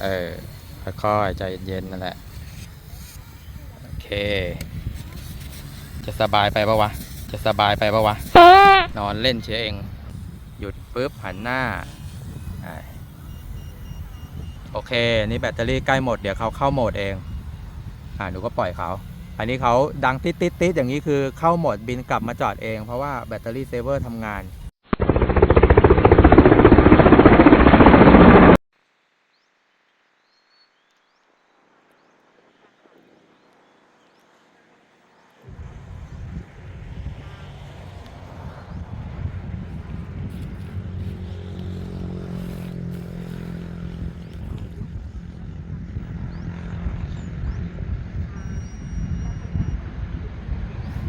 เออ ค่อยๆ ใจเย็นๆ นั่นแหละ โอเค จะสบายไปปะวะ จะสบายไปปะวะ นอนเล่นเชยเอง หยุดปุ๊บหันหน้า โอเค นี่แบตเตอรี่ใกล้หมด เดี๋ยวเขาเข้าโหมดเอง อ่าหนูก็ปล่อยเขา อันนี้เขาดังติดติดติดๆๆอย่างนี้คือเข้าโหมดบินกลับมาจอดเอง เพราะว่าแบตเตอรี่เซเวอร์ทำงาน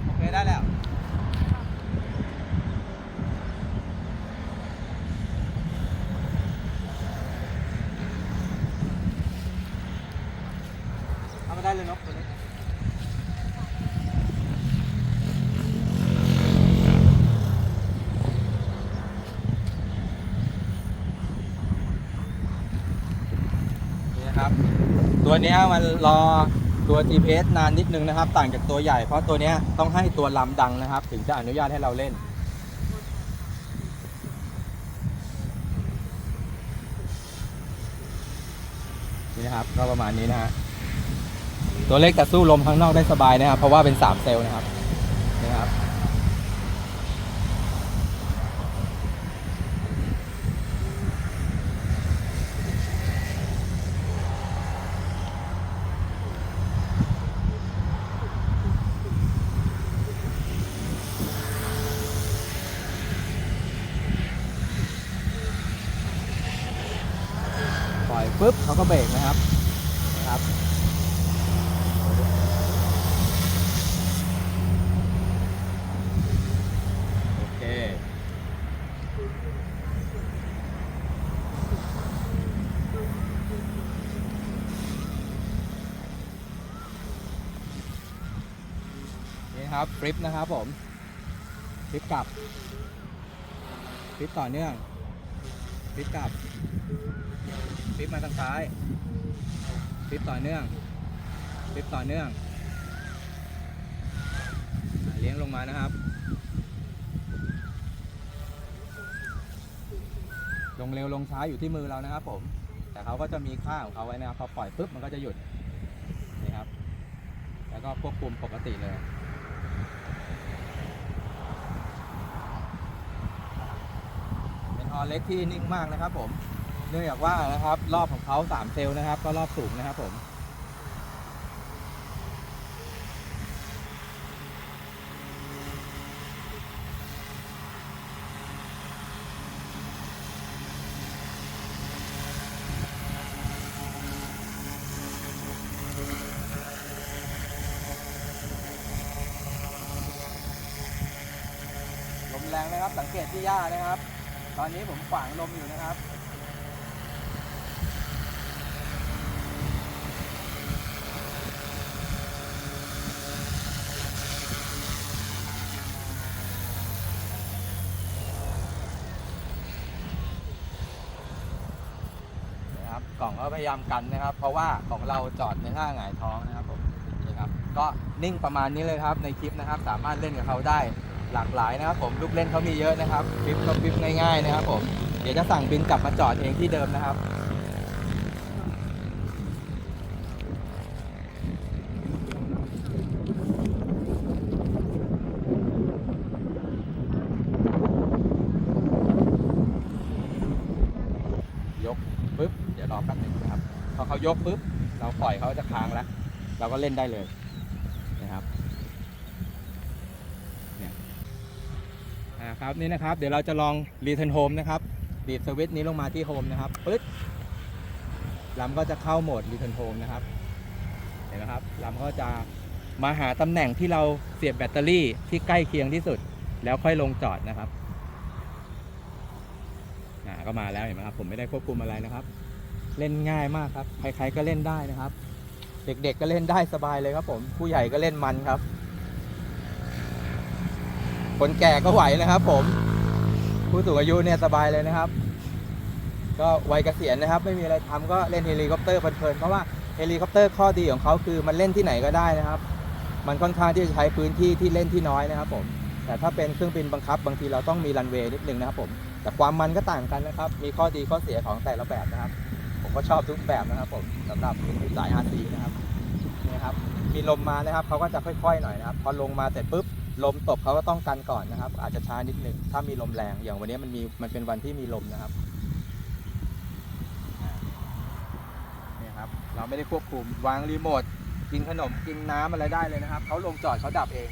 โอเค ได้แล้ว เอามาได้เลยเนาะตัวนี้นี่นะครับ ตัวเนี้ยมันรอตัว GPS นานนิดนึงนะครับ ต่างจากตัวใหญ่ เพราะตัวเนี้ยต้องให้ตัวลำดังนะครับ ถึงจะอนุญาตให้เราเล่น นี่นะครับ ก็ประมาณนี้นะฮะตัวเล็กแต่สู้ลมข้างนอกได้สบายนะครับ เพราะว่าเป็น 3 เซลล์นะครับนี่ครับ ปล่อยปุ๊บเขา ก็เบรกนะครับนะครับโอเคนี่ครับฟลิปนะครับผมฟลิปกลับฟลิปต่อเนื่องฟลิปกลับ ฟิปมาทางซ้ายฟิปต่อเนื่องฟิปต่อเนื่องเลี้ยงลงมานะครับ ลงเร็วลงช้าอยู่ที่มือเรานะครับผม แต่เขาก็จะมีค่าของเขาไว้นะครับพอปล่อยปุ๊บมันก็จะหยุดนี่ครับ แล้วก็ควบคุมปกติเลยเป็นฮอเล็กที่นิ่งมากนะครับผม เนื่องจากว่านะครับ รอบของเขา3เซลล์นะครับ ก็รอบสูงนะครับผมลมแรงนะครับ สังเกตที่หญ้านะครับ ตอนนี้ผมขวางลมอยู่นะครับ นะครับ กล่องก็พยายามกันนะครับ เพราะว่าของเราจอดในท่าหงายท้องนะครับผมนี่ครับก็นิ่งประมาณนี้เลยครับในคลิปนะครับ สามารถเล่นกับเขาได้หลากหลายนะครับ ผมลูกเล่นเขามีเยอะนะครับคลิปก็คลิปง่ายๆนะครับ ผมเดี๋ยวจะสั่งบินกลับมาจอดเองที่เดิมนะครับ ยกปุ๊บเดี๋ยว รอแป๊บหนึงนะครับพอเขายกปุ๊บเราปล่อยเขาจะค้างแล้ว เราก็เล่นได้เลยนะครับเนี่ยอ่าครับนี่นะครับ เดี๋ยวเราจะลองรีเทนโฮมนะครับดีดสวิตช์นี้ลงมาที่โฮมนะครับปึ๊ดลำก็จะเข้าโหมดรีเทนโฮมนะครับเห็นไหมครับลำก็จะมาหาตำแหน่งที่เราเสียบแบตเตอรี่ที่ใกล้เคียงที่สุด แล้วค่อยลงจอดนะครับก็มาแล้วเห็นไหมครับ ผมไม่ได้ควบคุมอะไรนะครับ เล่นง่ายมากครับ ใครๆก็เล่นได้นะครับ เด็กๆก็เล่นได้สบายเลยครับ ผม ผู้ใหญ่ก็เล่นมันครับ คนแก่ก็ไหวนะครับ ผม ผู้สูงอายุเนี่ยสบายเลยนะครับ ก็วัยเกษียณนะครับ ไม่มีอะไรทำก็เล่นเฮลิคอปเตอร์เพลินๆเพราะว่าเฮลิคอปเตอร์ข้อดีของเขาคือมันเล่นที่ไหนก็ได้นะครับ มันค่อนข้างที่จะใช้พื้นที่ที่เล่นที่น้อยนะครับ ผม แต่ถ้าเป็นเครื่องบินบังคับบางทีเราต้องมีรันเวย์นิดนึงนะครับ ผม แต่ความมันก็ต่างกันนะครับ มีข้อดีข้อเสียของแต่ละแบบนะครับ ผมก็ชอบทุกแบบนะครับผมสำหรับสาย RC นะครับนี่ครับมีลมมานะครับเขาก็จะค่อยๆหน่อยนะครับพอลงมาเสร็จปุ๊บลมตบเขาก็ต้องกันก่อนนะครับ อาจจะช้านิดนึงถ้ามีลมแรงอย่างวันนี้มันมีมันเป็นวันที่มีลมนะครับนี่ครับ เราไม่ได้ควบคุมวางรีโมทกินขนมกินน้ำอะไรได้เลยนะครับเขาลงจอดเขาดับเอง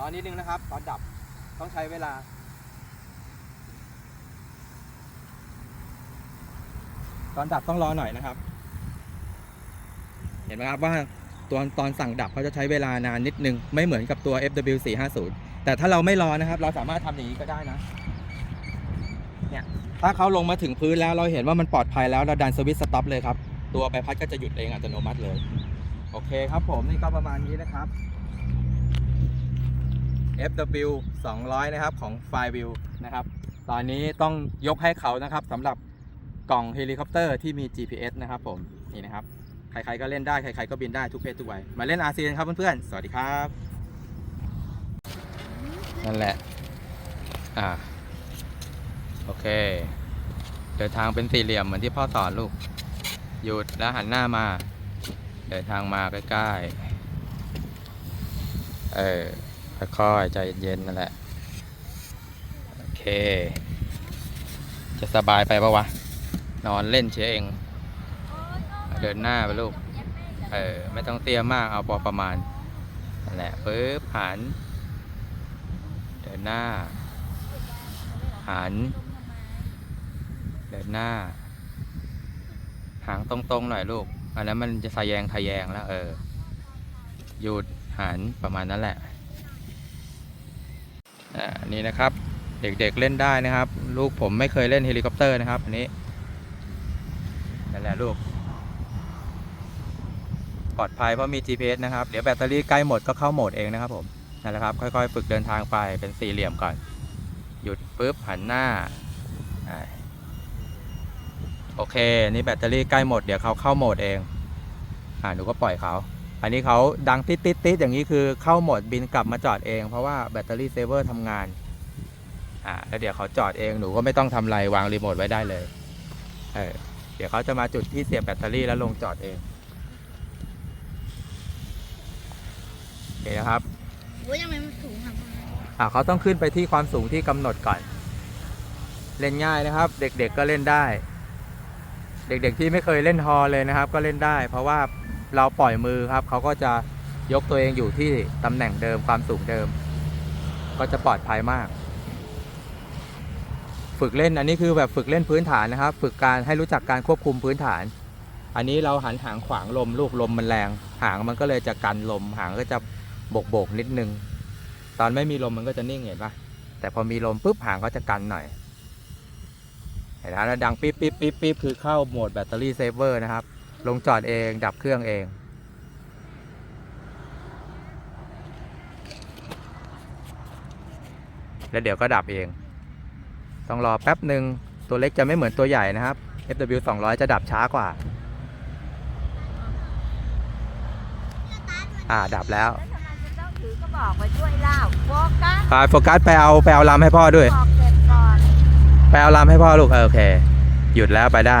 รอนิดนึงนะครับ ตอนดับต้องใช้เวลา ตอนดับต้องรอหน่อยนะครับ เห็นไหมครับว่าตอนตอนสั่งดับเขาจะใช้เวลานานนิดนึง ไม่เหมือนกับตัว FW450 แต่ถ้าเราไม่รอนะครับ เราสามารถทำอย่างนี้ก็ได้นะเนี่ยถ้าเขาลงมาถึงพื้นแล้วเราเห็นว่ามันปลอดภัยแล้วเราดันสวิตช์สต็อปเลยครับ ตัวใบพัดก็จะหยุดเองอัตโนมัติเลย โอเคครับผมนี่ก็ประมาณนี้นะครับ FW 200 นะครับของ f i v i e w นะครับ ตอนนี้ต้องยกให้เขานะครับสำหรับกล่องเฮลิคอปเตอร์ที่มี GPS นะครับผม นี่นะครับ ใครๆก็เล่นได้ ใครๆก็บินได้ทุกเพศทุกวัย มาเล่น RC กันครับเพื่อนๆ สวัสดีครับ นั่นแหละ อ่า โอเค เดินทางเป็นสี่เหลี่ยมเหมือนที่พ่อสอนลูก หยุดแล้วหันหน้ามา เดินทางมาใกล้ๆ เออ ค่อยๆใจเย็นๆนั่นแหละ โอเค จะสบายไปปะวะ นอนเล่นเฉยเอง เดินหน้าไปลูก เออ ไม่ต้องเตี้ยมากเอาพอประมาณนั่นแหละปึ๊บหัน เดินหน้า หัน เดินหน้า หางตรงๆหน่อยลูก อันนั้นมันจะทะแยงทะแยงแล้ว เออ หยุดหันประมาณนั้นแหละ อันนี้นะครับเด็กๆเล่นได้นะครับ ลูกผมไม่เคยเล่นเฮลิคอปเตอร์นะครับ อันนี้นั่นแหละลูก ปลอดภัยเพราะมี GPS นะครับ เดี๋ยวแบตเตอรี่ใกล้หมดก็เข้าโหมดเองนะครับผมนั่นแหละครับ ค่อยๆ ฝึกเดินทางไปเป็นสี่เหลี่ยมก่อน หยุดปุ๊บหันหน้าอ่าโอเค นี่แบตเตอรี่ใกล้หมด เดี๋ยวเขาเข้าโหมดเอง อ่าหนูก็ปล่อยเขา อันนี้เขาดังติดติดติดอย่างนี้คือเข้าโหมดบินกลับมาจอดเอง เพราะว่าแบตเตอรี่เซเวอร์ทำงานอ่าแล้วเดี๋ยวเขาจอดเองหนูก็ไม่ต้องทำอะไรวางรีโมทไว้ได้เลยเออเดี๋ยวเขาจะมาจุดที่เสียบแบตเตอรี่แล้วลงจอดเองโอเคนะครับโอ้ยทำไมมันสูงอะอ่าเขาต้องขึ้นไปที่ความสูงที่กำหนดก่อน เล่นง่ายนะครับ เด็กๆก็เล่นได้ เด็กๆที่ไม่เคยเล่นฮอเลยนะครับ ก็เล่นได้ เพราะว่า เราปล่อยมือครับเขาก็จะยกตัวเองอยู่ที่ตำแหน่งเดิมความสูงเดิม ก็จะปลอดภัยมาก ฝึกเล่นอันนี้คือแบบฝึกเล่นพื้นฐานนะครับ ฝึกการให้รู้จักการควบคุมพื้นฐาน อันนี้เราหันหางขวางลมลูกลมมันแรง หางมันก็เลยจะกันลม หางก็จะโบกๆนิดนึง ตอนไม่มีลมมันก็จะนิ่งเห็นปะแต่พอมีลมปุ๊บหางก็จะกันหน่อยเห็นไหมแล้วดังปิ๊บปิ๊บปิ๊บปิ๊บคือเข้าโหมดแบตเตอรี่เซฟเวอร์นะครับ ลงจอดเอง ดับเครื่องเอง แล้วเดี๋ยวก็ดับเอง ต้องรอแป๊บหนึ่งตัวเล็กจะไม่เหมือนตัวใหญ่นะครับ FW 200 จะดับช้ากว่า อ่า ดับแล้วแล้วทำไมจะต้องถือกระบอกไว้ด้วยเล่าโฟกัสอ่าโฟกัสไปเอาไปเอาลำให้พ่อด้วยบอกเก็บก่อนไปเอาลำให้พ่อลูกเออโอเค หยุดแล้วไปได้